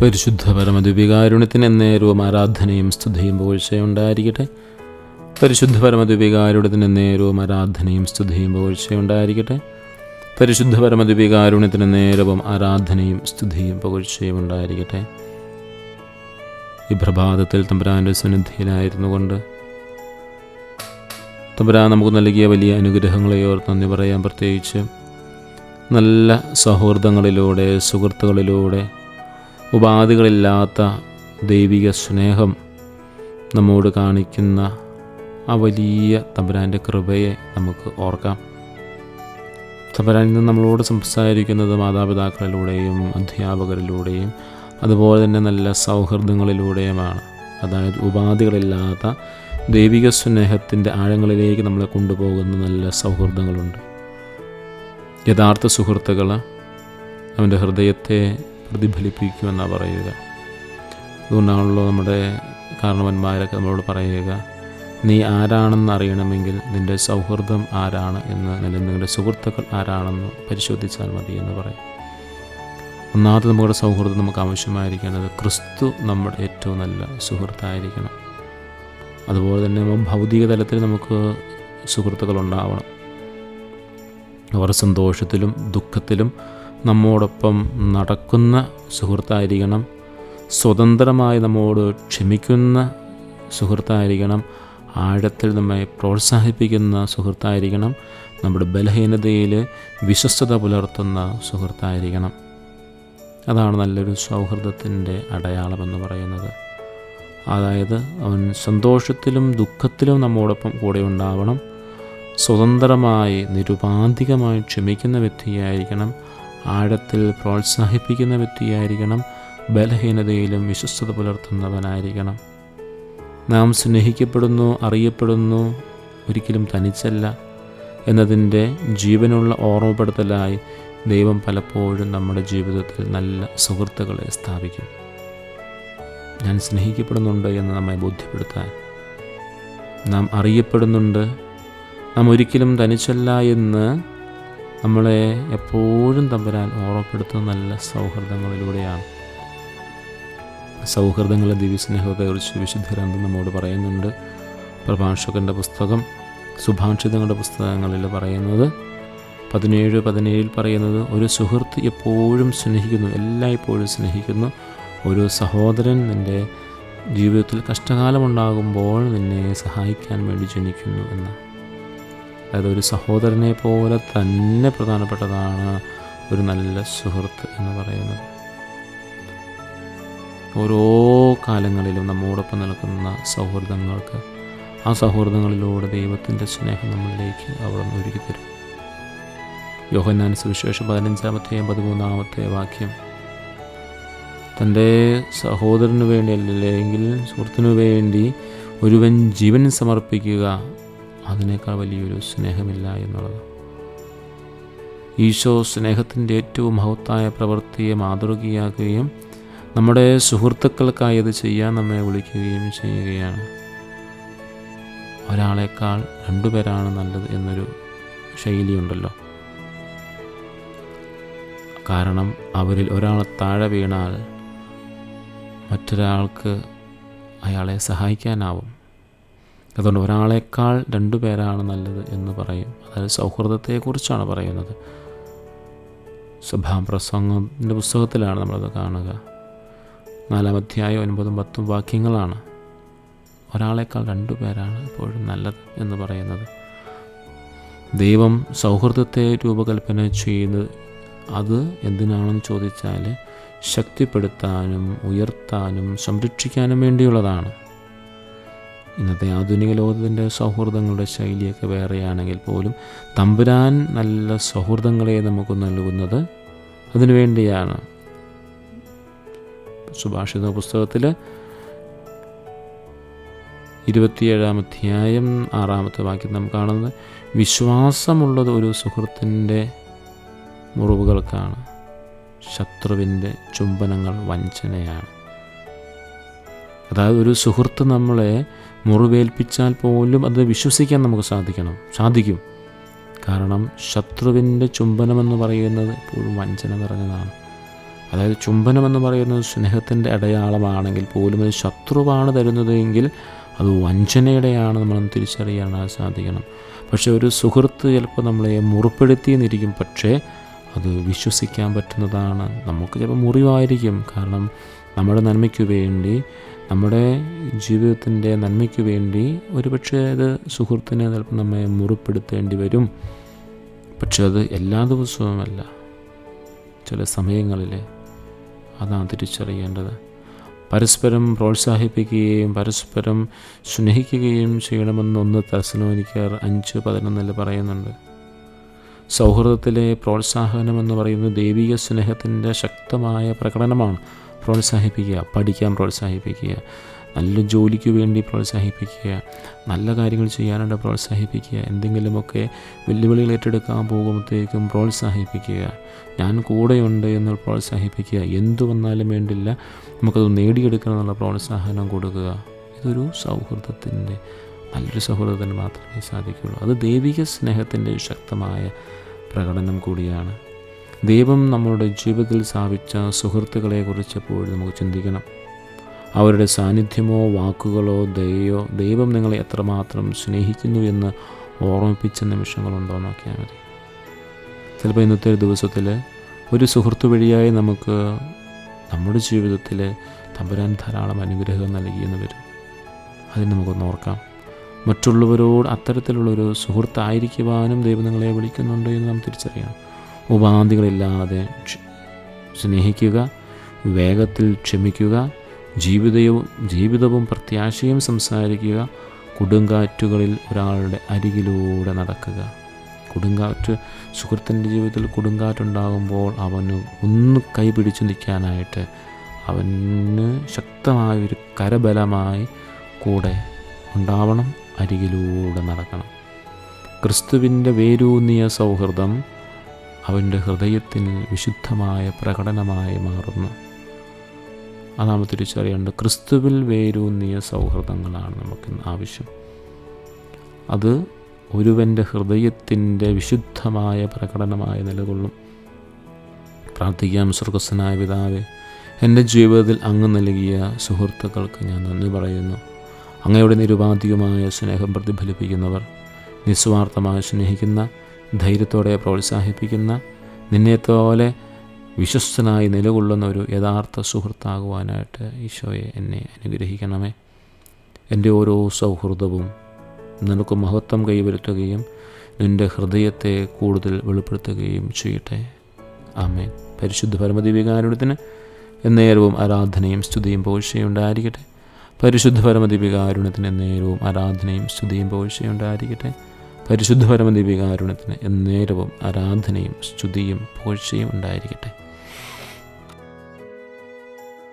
പരിശുദ്ധ പരമദ്വികാരുണ്യത്തിന് എന്നേരവും ആരാധനയും സ്തുതിയും പുകഴ്ചയുണ്ടായിരിക്കട്ടെ പരിശുദ്ധ പരമദ്വികാരുണ്യത്തിന് എന്നേരവും ആരാധനയും സ്തുതിയും പുകഴ്ചയുണ്ടായിരിക്കട്ടെ പരിശുദ്ധ പരമദ്വികാരുണ്യത്തിന് നേരവും ആരാധനയും സ്തുതിയും പുകഴ്ചയും ഉണ്ടായിരിക്കട്ടെ ഈ പ്രഭാതത്തിൽ തമ്പുരാന്റെ സന്നിധിയിലായിരുന്നു കൊണ്ട് തമ്പുരാൻ നമുക്ക് നൽകിയ വലിയ അനുഗ്രഹങ്ങളെ ഓർത്ത് നന്ദി പറയാൻ പ്രത്യേകിച്ച് നല്ല സൗഹൃദങ്ങളിലൂടെ സുഹൃത്തുക്കളിലൂടെ ഉപാധികളില്ലാത്ത ദൈവിക സ്നേഹം നമ്മോട് കാണിക്കുന്ന ആ വലിയ തമ്പുരാന്റെ കൃപയെ നമുക്ക് ഓർക്കാം. തമ്പുരാൻ ഇന്ന് നമ്മളോട് സംസാരിക്കുന്നത് മാതാപിതാക്കളിലൂടെയും അധ്യാപകരിലൂടെയും അതുപോലെ തന്നെ നല്ല സൗഹൃദങ്ങളിലൂടെയുമാണ്. അതായത് ഉപാധികളില്ലാത്ത ദൈവിക സ്നേഹത്തിന്റെ ആഴങ്ങളിലേക്ക് നമ്മളെ കൊണ്ടുപോകുന്ന നല്ല സൗഹൃദങ്ങളുണ്ട്. യഥാർത്ഥ സുഹൃത്തുക്കൾ അവന്റെ ഹൃദയത്തെ പ്രതിഫലിപ്പിക്കുമെന്നാണ് പറയുക. അതുകൊണ്ടാണല്ലോ നമ്മുടെ കാരണവന്മാരൊക്കെ നമ്മളോട് പറയുക നീ ആരാണെന്ന് അറിയണമെങ്കിൽ നിന്റെ സൗഹൃദം ആരാണ് എന്ന് അല്ലെങ്കിൽ നിങ്ങളുടെ സുഹൃത്തുക്കൾ ആരാണെന്ന് പരിശോധിച്ചാൽ മതി എന്ന് പറയും. ഒന്നാമത് നമ്മുടെ സൗഹൃദം നമുക്ക് ആവശ്യമായിരിക്കേണ്ടത് ക്രിസ്തു നമ്മുടെ ഏറ്റവും നല്ല സുഹൃത്തായിരിക്കണം. അതുപോലെ തന്നെ ഭൗതിക തലത്തിൽ നമുക്ക് സുഹൃത്തുക്കൾ ഉണ്ടാവണം. അവർ സന്തോഷത്തിലും ദുഃഖത്തിലും നമ്മോടൊപ്പം നടക്കുന്ന സുഹൃത്തായിരിക്കണം. സ്വതന്ത്രമായി നമ്മോട് ക്ഷമിക്കുന്ന സുഹൃത്തായിരിക്കണം. ആഴത്തിൽ നമ്മെ പ്രോത്സാഹിപ്പിക്കുന്ന സുഹൃത്തായിരിക്കണം. നമ്മുടെ ബലഹീനതയിൽ വിശ്വസ്തത പുലർത്തുന്ന സുഹൃത്തായിരിക്കണം. അതാണ് നല്ലൊരു സൗഹൃദത്തിന്റെ അടയാളമെന്ന് പറയുന്നത്. അതായത് അവൻ സന്തോഷത്തിലും ദുഃഖത്തിലും നമ്മോടൊപ്പം കൂടെ ഉണ്ടാവണം. സ്വതന്ത്രമായി നിരുപാധികമായി ക്ഷമിക്കുന്ന വ്യക്തിയായിരിക്കണം. ആഴത്തിൽ പ്രോത്സാഹിപ്പിക്കുന്ന വ്യക്തിയായിരിക്കണം ബലഹീനതയിലും വിശ്വസ്തത പുലർത്തുന്നവനായിരിക്കണം. നാം സ്നേഹിക്കപ്പെടുന്നു അറിയപ്പെടുന്നു ഒരിക്കലും തനിച്ചല്ല എന്നതിന്റെ ജീവനുള്ള ഓർമ്മപ്പെടുത്തലായി ദൈവം പലപ്പോഴും നമ്മുടെ ജീവിതത്തിൽ നല്ല സുഹൃത്തുക്കളെ സ്ഥാപിക്കും. ഞാൻ സ്നേഹിക്കപ്പെടുന്നുണ്ട് എന്ന് നമ്മെ ബോധ്യപ്പെടുത്താൻ. നാം അറിയപ്പെടുന്നുണ്ട് നാം ഒരിക്കലും തനിച്ചല്ല എന്ന് നമ്മളെ എപ്പോഴും തമ്പുരാൻ ഓർമ്മപ്പെടുത്തുന്ന നല്ല സൗഹൃദങ്ങളിലൂടെയാണ്. സൗഹൃദങ്ങളെ ദിവ്യസ്നേഹത്തെക്കുറിച്ച് വിശുദ്ധ ഗ്രന്ഥം നമ്മോട് പറയുന്നുണ്ട്. പ്രഭാഷകന്റെ പുസ്തകം സുഭാഷിതങ്ങളുടെ പുസ്തകങ്ങളിൽ പറയുന്നത് പതിനേഴ് പതിനേഴിൽ പറയുന്നത് ഒരു സുഹൃത്ത് എപ്പോഴും സ്നേഹിക്കുന്നു എല്ലായ്പ്പോഴും സ്നേഹിക്കുന്നു. ഒരു സഹോദരൻ നിന്റെ ജീവിതത്തിൽ കഷ്ടകാലമുണ്ടാകുമ്പോൾ നിന്നെ സഹായിക്കാൻ വേണ്ടി ജനിക്കുന്നു എന്ന് അതായത് ഒരു സഹോദരനെ പോലെ തന്നെ പ്രധാനപ്പെട്ടതാണ് ഒരു നല്ല സുഹൃത്ത് എന്ന് പറയുന്നത്. ഓരോ കാലങ്ങളിലും നമ്മോടൊപ്പം നിൽക്കുന്ന സൗഹൃദങ്ങൾക്ക് ആ സൗഹൃദങ്ങളിലൂടെ ദൈവത്തിന്റെ സ്നേഹം നമ്മളിലേക്ക് അവിടെ നിന്ന് ഒരുക്കി തരും യോഹന്നാൻ സുവിശേഷം പതിനഞ്ചാമത്തെ പതിമൂന്നാമത്തെ വാക്യം. തന്റെ സഹോദരന് വേണ്ടി അല്ലെങ്കിൽ സുഹൃത്തിനു വേണ്ടി ഒരുവൻ ജീവൻ സമർപ്പിക്കുക അതിനേക്കാൾ വലിയൊരു സ്നേഹമില്ല എന്നുള്ളത്. ഈശോ സ്നേഹത്തിന്റെ ഏറ്റവും മഹത്തായ പ്രവൃത്തിയെ മാതൃകയാക്കുകയും നമ്മുടെ സുഹൃത്തുക്കൾക്കായി അത് ചെയ്യാൻ നമ്മെ വിളിക്കുകയും ചെയ്യുകയാണ്. ഒരാളെക്കാൾ രണ്ടുപേരാണ് നല്ലത് എന്നൊരു ശൈലിയുണ്ടല്ലോ. കാരണം അവരിൽ ഒരാൾ താഴെ വീണാൽ മറ്റൊരാൾക്ക് അയാളെ സഹായിക്കാനാവും. അതുകൊണ്ട് ഒരാളേക്കാൾ രണ്ടു പേരാണ് നല്ലത് എന്ന് പറയും. അതായത് സൗഹൃദത്തെക്കുറിച്ചാണ് പറയുന്നത്. സഭാപ്രസംഗത്തിന്റെ പുസ്തകത്തിലാണ് നമ്മളത് കാണുക. നാലാം അധ്യായം ഒൻപതും പത്തും വാക്യങ്ങളാണ്. ഒരാളേക്കാൾ രണ്ടു പേരാണ് എപ്പോഴും നല്ലത് എന്ന് പറയുന്നത്. ദൈവം സൗഹൃദത്തെ രൂപകൽപ്പന ചെയ്യുന്നത് അത് എന്തിനാണെന്ന് ചോദിച്ചാൽ ശക്തിപ്പെടുത്താനും ഉയർത്താനും സംരക്ഷിക്കാനും വേണ്ടിയുള്ളതാണ്. ഇന്നത്തെ ആധുനിക ലോകത്തിന്റെ സൗഹൃദങ്ങളുടെ ശൈലിയൊക്കെ വേറെയാണെങ്കിൽ പോലും തമ്പുരാൻ നല്ല സൗഹൃദങ്ങളെ നമുക്ക് നൽകുന്നത് അതിനു വേണ്ടിയാണ്. സുഭാഷിത പുസ്തകത്തിൽ ഇരുപത്തിയേഴാം അധ്യായം ആറാമത്തെ വാക്യം നാം കാണുന്നത് വിശ്വാസമുള്ളത് ഒരു സുഹൃത്തിന്റെ മുറിവുകൾക്കാണ്. ശത്രുവിന്റെ ചുംബനങ്ങൾ വഞ്ചനയാണ്. അതായത് ഒരു സുഹൃത്ത് നമ്മളെ മുറിവേൽപ്പിച്ചാൽ പോലും അത് വിശ്വസിക്കാൻ നമുക്ക് സാധിക്കണം. സാധിക്കും. കാരണം ശത്രുവിന്റെ ചുംബനമെന്ന് പറയുന്നത് എപ്പോഴും വഞ്ചന നിറഞ്ഞതാണ്. അതായത് ചുംബനമെന്ന് പറയുന്നത് സ്നേഹത്തിന്റെ അടയാളമാണെങ്കിൽ പോലും അത് ശത്രുവാണ് തരുന്നതെങ്കിൽ അത് വഞ്ചനയുടെയാണ് നമ്മൾ തിരിച്ചറിയാൻ സാധിക്കണം. പക്ഷേ ഒരു സുഹൃത്ത് ചിലപ്പോൾ നമ്മളെ മുറിപ്പെടുത്തിയെന്നിരിക്കും. പക്ഷേ അത് വിശ്വസിക്കാൻ പറ്റുന്നതാണ്. നമുക്ക് ചിലപ്പോൾ മുറിവായിരിക്കും. കാരണം നമ്മുടെ നന്മയ്ക്ക് വേണ്ടി നമ്മുടെ ജീവിതത്തിന്റെ നന്മയ്ക്ക് വേണ്ടി ഒരുപക്ഷെ അത് സുഹൃത്തിനെ ചിലപ്പോൾ നമ്മെ മുറിപ്പെടുത്തേണ്ടി വരും. പക്ഷെ അത് എല്ലാ ദിവസവുമല്ല. ചില സമയങ്ങളിൽ അതാണ് തിരിച്ചറിയേണ്ടത്. പരസ്പരം പ്രോത്സാഹിപ്പിക്കുകയും പരസ്പരം സ്നേഹിക്കുകയും ചെയ്യണമെന്ന് ഒന്ന് തെസലോനിക്കർ അഞ്ച് പതിനൊന്നിൽ പറയുന്നുണ്ട്. സൗഹൃദത്തിലെ പ്രോത്സാഹനം എന്ന് പറയുന്നത് ദൈവിക സ്നേഹത്തിന്റെ ശക്തമായ പ്രകടനമാണ്. പ്രോത്സാഹിപ്പിക്കുക പഠിക്കാൻ പ്രോത്സാഹിപ്പിക്കുക നല്ല ജോലിക്ക് വേണ്ടി പ്രോത്സാഹിപ്പിക്കുക നല്ല കാര്യങ്ങൾ ചെയ്യാനായിട്ട് പ്രോത്സാഹിപ്പിക്കുക എന്തെങ്കിലുമൊക്കെ വെല്ലുവിളികൾ ഏറ്റെടുക്കാൻ പോകുമ്പോഴത്തേക്കും പ്രോത്സാഹിപ്പിക്കുക. ഞാൻ കൂടെയുണ്ട് എന്ന് പ്രോത്സാഹിപ്പിക്കുക. എന്തു വന്നാലും വേണ്ടില്ല നമുക്കത് നേടിയെടുക്കണം എന്നുള്ള പ്രോത്സാഹനം കൊടുക്കുക. ഇതൊരു സൗഹൃദത്തിന്റെ നല്ലൊരു സൗഹൃദത്തിന് മാത്രമേ സാധിക്കുകയുള്ളൂ. അത് ദൈവിക സ്നേഹത്തിന്റെ ശക്തമായ പ്രകടനം കൂടിയാണ്. ദൈവം നമ്മളുടെ ജീവിതത്തിൽ സ്ഥാപിച്ച സുഹൃത്തുക്കളെക്കുറിച്ച് എപ്പോഴും നമുക്ക് ചിന്തിക്കണം. അവരുടെ സാന്നിധ്യമോ വാക്കുകളോ ദയോ ദൈവം നിങ്ങളെ എത്രമാത്രം സ്നേഹിക്കുന്നു എന്ന് ഓർമ്മിപ്പിച്ച നിമിഷങ്ങളുണ്ടോ നോക്കിയാൽ മതി. ചിലപ്പോൾ ഇന്നത്തെ ഒരു ദിവസത്തിൽ ഒരു സുഹൃത്ത് വഴിയായി നമുക്ക് നമ്മുടെ ജീവിതത്തിൽ തമ്പുരാൻ ധാരാളം അനുഗ്രഹം നൽകിയെന്ന് വരും. അതിന് നമുക്കൊന്ന് ഓർക്കാം. മറ്റുള്ളവരോട് അത്തരത്തിലുള്ളൊരു സുഹൃത്തായിരിക്കുവാനും ദൈവം നിങ്ങളെ വിളിക്കുന്നുണ്ട് എന്ന് നാം തിരിച്ചറിയണം. ഉപാധികളില്ലാതെ സ്നേഹിക്കുക വേഗത്തിൽ ക്ഷമിക്കുക ജീവിതവും ജീവിതവും പ്രത്യാശയും സംസാരിക്കുക കൊടുങ്കാറ്റുകളിൽ ഒരാളുടെ അരികിലൂടെ നടക്കുക. കൊടുങ്കാറ്റ് സുഹൃത്തിന്റെ ജീവിതത്തിൽ കൊടുങ്കാറ്റുണ്ടാകുമ്പോൾ അവന് ഒന്ന് കൈപിടിച്ച് നിൽക്കാനായിട്ട് അവന് ശക്തമായൊരു കരബലമായി കൂടെ ഉണ്ടാവണം അരികിലൂടെ നടക്കണം. ക്രിസ്തുവിന്റെ വേരൂന്നിയ സൗഹൃദം അവന്റെ ഹൃദയത്തിൽ വിശുദ്ധമായ പ്രകടനമായി മാറുന്നു. അതാമ തിരിച്ചറിയേണ്ടത്. ക്രിസ്തുവിൽ വേരൂന്നിയ സൗഹൃദങ്ങളാണ് നമുക്ക് ആവശ്യം. അത് ഒരുവന്റെ ഹൃദയത്തിന്റെ വിശുദ്ധമായ പ്രകടനമായി നിലകൊള്ളും. പ്രാർത്ഥിക്കാം സ്വർഗസ്സനായ പിതാവേ എന്റെ ജീവിതത്തിൽ അങ്ങ് നൽകിയ സുഹൃത്തുക്കൾക്ക് ഞാൻ നന്ദി പറയുന്നു. അങ്ങയുടെ നിരുപാധികമായ സ്നേഹം പ്രതിഫലിപ്പിക്കുന്നവർ നിസ്വാർത്ഥമായി സ്നേഹിക്കുന്ന ധൈര്യത്തോടെ പ്രോത്സാഹിപ്പിക്കുന്ന നിന്നെത്തോലെ വിശ്വസ്തനായി നിലകൊള്ളുന്ന ഒരു യഥാർത്ഥ സുഹൃത്താകുവാനായിട്ട് ഈശോയെ എന്നെ അനുഗ്രഹിക്കണമേ. എന്റെ ഓരോ സൗഹൃദവും നിനക്ക് മഹത്വം കൈവരുത്തുകയും നിന്റെ ഹൃദയത്തെ കൂടുതൽ വെളിപ്പെടുത്തുകയും ചെയ്യട്ടെ. ആമേൻ. പരിശുദ്ധ പരമദിവികാരുണത്തിന് എന്നേരവും ആരാധനയും സ്തുതിയും പോഴ്ചയുണ്ടായിരിക്കട്ടെ. പരിശുദ്ധ പരമദിവികാരുണത്തിന് എന്നേരവും ആരാധനയും സ്തുതിയും പോഴ്ചയുണ്ടായിരിക്കട്ടെ. പരിശുദ്ധ ദീപികാരുണത്തിന് എന്നേരവും ആരാധനയും സ്തുതിയും പോഴ്ചയും ഉണ്ടായിരിക്കട്ടെ.